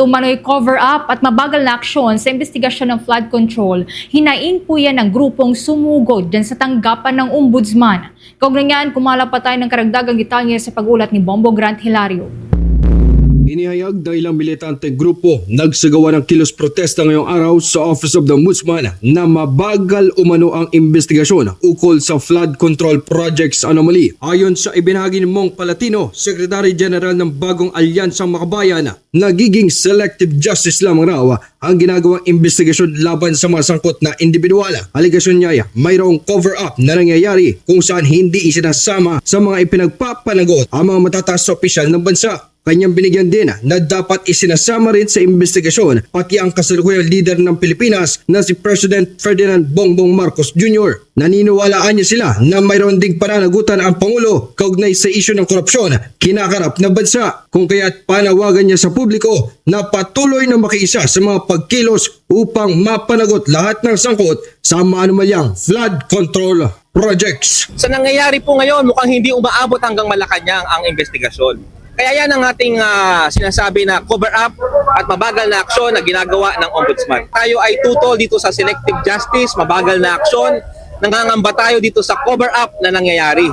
Tumanoy cover-up at mabagal na aksyon sa investigasyon ng flood control, hinaing po yan ng grupong sumugod dyan sa tanggapan ng ombudsman. Kaugnyan, kumala pa tayo ng karagdagang detalye sa pagulat ni Bombo Grant Hilario. Inihayag ng ilang militante grupo nagsagawa ng kilos protesta ngayong araw sa Office of the Ombudsman na mabagal umano ang investigasyon ukol sa flood control projects anomaly. Ayon sa ibinahagi ni Mong Palatino, Secretary General ng bagong Alyansang Makabayan, nagiging selective justice lamang raw ang ginagawang investigasyon laban sa mga sangkot na individual. Aligasyon niya, mayroong cover-up na nangyayari kung saan hindi isinasama sa mga ipinagpapanagot ang mga matataas sa opisyal ng bansa. Kanyang binigyan din na dapat isinasama rin sa investigasyon pati ang kasalukuyang leader ng Pilipinas na si President Ferdinand Bongbong Marcos Jr. Naniniwalaan niya sila na mayroon ding pananagutan ang Pangulo kaugnay sa isyu ng korupsyon kinakarap na bansa kung kaya't panawagan niya sa publiko na patuloy na makiisa sa mga pagkilos upang mapanagot lahat ng sangkot sa maanumalyang flood control projects. Sa nangyayari po ngayon, mukhang hindi umaabot hanggang Malacanang ang investigasyon. Kaya yan ang ating ah, sinasabi na cover up at mabagal na aksyon na ginagawa ng Ombudsman. Tayo ay tutol dito sa selective justice, mabagal na aksyon, nangangamba tayo dito sa cover up na nangyayari.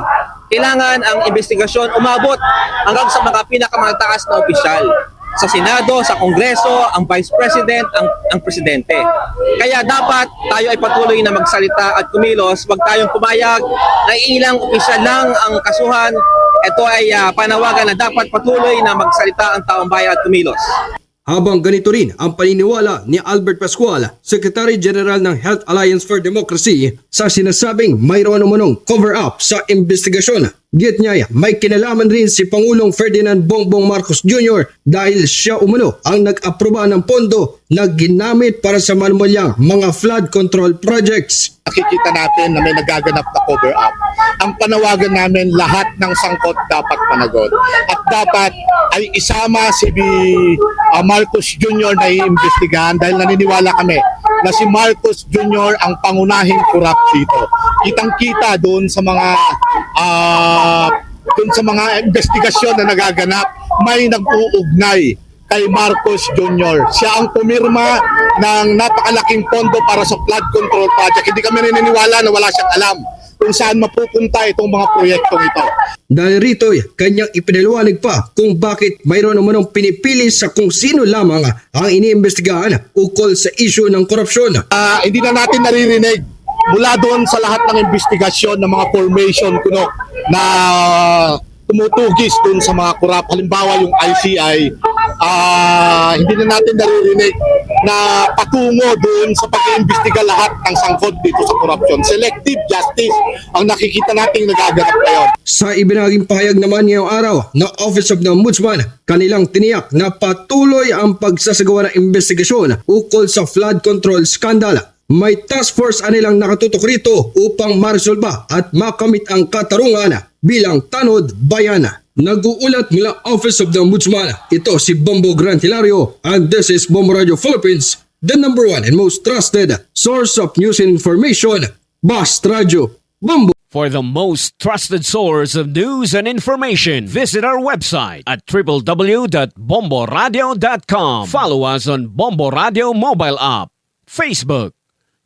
Kailangan ang investigasyon umabot hanggang sa mga pinakamataas na opisyal sa Senado, sa Kongreso, ang Vice President, ang, ang Presidente. Kaya dapat tayo ay patuloy na magsalita at kumilos, wag tayong pumayag na ilang opisyal lang ang kasuhan. Ito ay ah, panawagan na dapat patuloy na magsalita ang taong bayan at kumilos. Habang ganito rin ang paniniwala ni Albert Pascual, Secretary General ng Health Alliance for Democracy sa sinasabing mayroon umanong cover-up sa investigasyon. Git niya, may kinalaman rin si Pangulong Ferdinand Bongbong Marcos Jr. dahil siya umano ang nag-aproba ng pondo na ginamit para sa manumalyang mga flood control projects. nakikita natin na may nagaganap na cover up. Ang panawagan namin, lahat ng sangkot dapat panagot. At dapat ay isama si uh, Marcos Jr. na iimbestigahan dahil naniniwala kami na si Marcos Jr. ang pangunahing corrupt dito. Kitang-kita doon sa mga ah, doon sa mga investigasyon na nagaganap, may nag-uugnay kay Marcos Jr. Siya ang pumirma ng napakalaking pondo para sa flood control project. Hindi kami naniniwala na wala siyang alam kung saan mapupunta itong mga proyektong ito. Dahil rito, kanyang ipinaliwanag pa kung bakit mayroon umanong pinipili sa kung sino lamang ang iniimbestigahan ukol sa isyu ng korupsyon. Ah, hindi na natin naririnig mula doon sa lahat ng investigasyon ng mga formation kuno na tumutugis doon sa mga kurap. Halimbawa yung ICI, ah, hindi na natin naririnig na patungo doon sa pag-iimbestiga lahat ng sangkot dito sa korupsyon. Selective justice ang nakikita nating nagaganap ngayon. Sa ibinaging pahayag naman ngayong araw na Office of the Ombudsman, kanilang tiniyak na patuloy ang pagsasagawa ng investigasyon ukol sa flood control scandal. May task force anilang nakatutok rito upang maresolba at makamit ang katarungan bilang tanod bayan. Nag-uulat mula Office of the Ombudsman. Ito si Bombo Grant Hilario and this is Bombo Radio Philippines, the number one and most trusted source of news and information. Bast Radio. Bombo. For the most trusted source of news and information, visit our website at www.bomboradio.com. Follow us on Bombo Radio mobile app, Facebook,